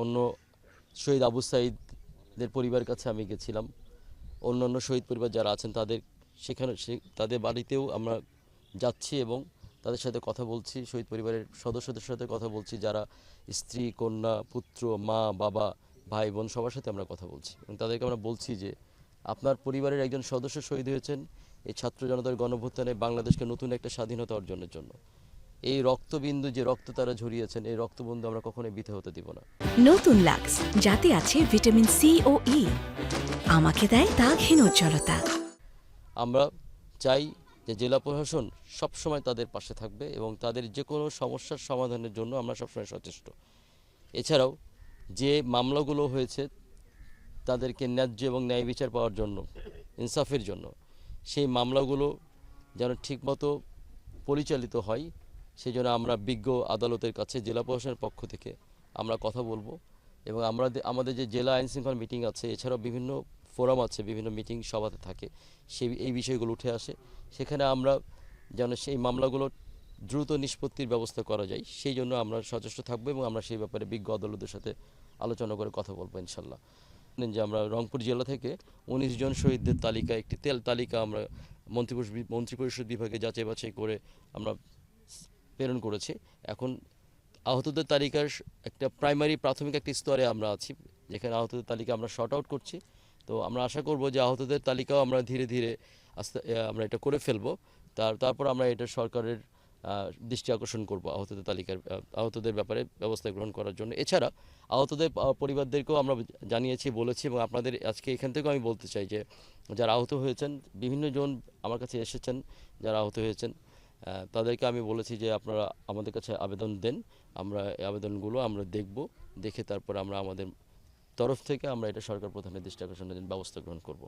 অন্য শহীদ আবু সাইদের পরিবারের কাছে আমি গেছিলাম। অন্য অন্য শহীদ পরিবার যারা আছেন তাদের সেখানে তাদের বাড়িতেও আমরা যাচ্ছি এবং তাদের সাথে কথা বলছি, শহীদ পরিবারের সদস্যদের সাথে কথা বলছি, যারা স্ত্রী, কন্যা, পুত্র, মা, বাবা, ভাই, বোন সবার সাথে আমরা কথা বলছি এবং তাদেরকে আমরা বলছি যে আপনার পরিবারের একজন সদস্য শহীদ হয়েছেন, এই ছাত্র জনতার গণভ্যুত্থানে বাংলাদেশকে নতুন একটা স্বাধীনতা অর্জনের জন্য। এই রক্তবিন্দু যে রক্ত তারা ঝরিয়েছেন এই রক্তবিন্দু আমরা কখনোই বৃথা হতে দিব না। নতুন লাক্স যাতে আছে ভিটামিন সি ও ই। আমাকে দেয় তা দাগহীন উজ্জ্বলতা। আমরা চাই যে জেলা প্রশাসন সবসময় তাদের পাশে থাকবে এবং তাদের যে কোনো সমস্যার সমাধানের জন্য আমরা সবসময় সচেষ্ট। এছাড়াও যে মামলাগুলো হয়েছে তাদেরকে ন্যায্য এবং ন্যায় বিচার পাওয়ার জন্য ইনসাফের জন্য সেই মামলাগুলো যেন ঠিকমতো পরিচালিত হয় সেই জন্য আমরা বিজ্ঞ আদালতের কাছে জেলা প্রশাসনের পক্ষ থেকে আমরা কথা বলব। এবং আমরা আমাদের যে জেলা আইন শৃঙ্খলা মিটিং আছে, এছাড়াও বিভিন্ন ফোরাম আছে, বিভিন্ন মিটিং সভাতে থাকে সেই এই বিষয়গুলো উঠে আসে। সেখানে আমরা যেন সেই মামলাগুলো দ্রুত নিষ্পত্তির ব্যবস্থা করা যায়, সেই জন্য আমরা সচেষ্ট থাকব এবং আমরা সেই ব্যাপারে বিজ্ঞ আদালতের সাথে আলোচনা করে কথা বলব ইনশাল্লাহ। যে আমরা রংপুর জেলা থেকে উনিশ জন শহীদদের তালিকা, একটি তেল তালিকা আমরা মন্ত্রিপরিষদ মন্ত্রিপরিষদ বিভাগে যাচাই বাছাই করে আমরা প্রেরণ করেছি। এখন আহতদের তালিকার একটা প্রাইমারি প্রাথমিক একটা স্তরে আমরা আছি, যেখানে আহতদের তালিকা আমরা শর্ট আউট করছি। তো আমরা আশা করব যে আহতদের তালিকাও আমরা ধীরে ধীরে আস্তে আমরা এটা করে ফেলব। তার, তারপর আমরা এটা সরকারের দৃষ্টি আকর্ষণ করব আহতদের তালিকার আহতদের ব্যাপারে ব্যবস্থা গ্রহণ করার জন্য। এছাড়া আহতদের পরিবারদেরকেও আমরা জানিয়েছি, বলেছি এবং আপনাদের আজকে এখান থেকেও আমি বলতে চাই যে, যারা আহত হয়েছেন, বিভিন্ন জন আমার কাছে এসেছেন, যারা আহত হয়েছেন তাদেরকে আমি বলেছি যে আপনারা আমাদের কাছে আবেদন দেন। আমরা এই আবেদনগুলো আমরা দেখব, দেখে তারপর আমরা আমাদের তরফ থেকে আমরা এটা সরকার প্রধানের দৃষ্টি আকর্ষণের ব্যবস্থা গ্রহণ করব।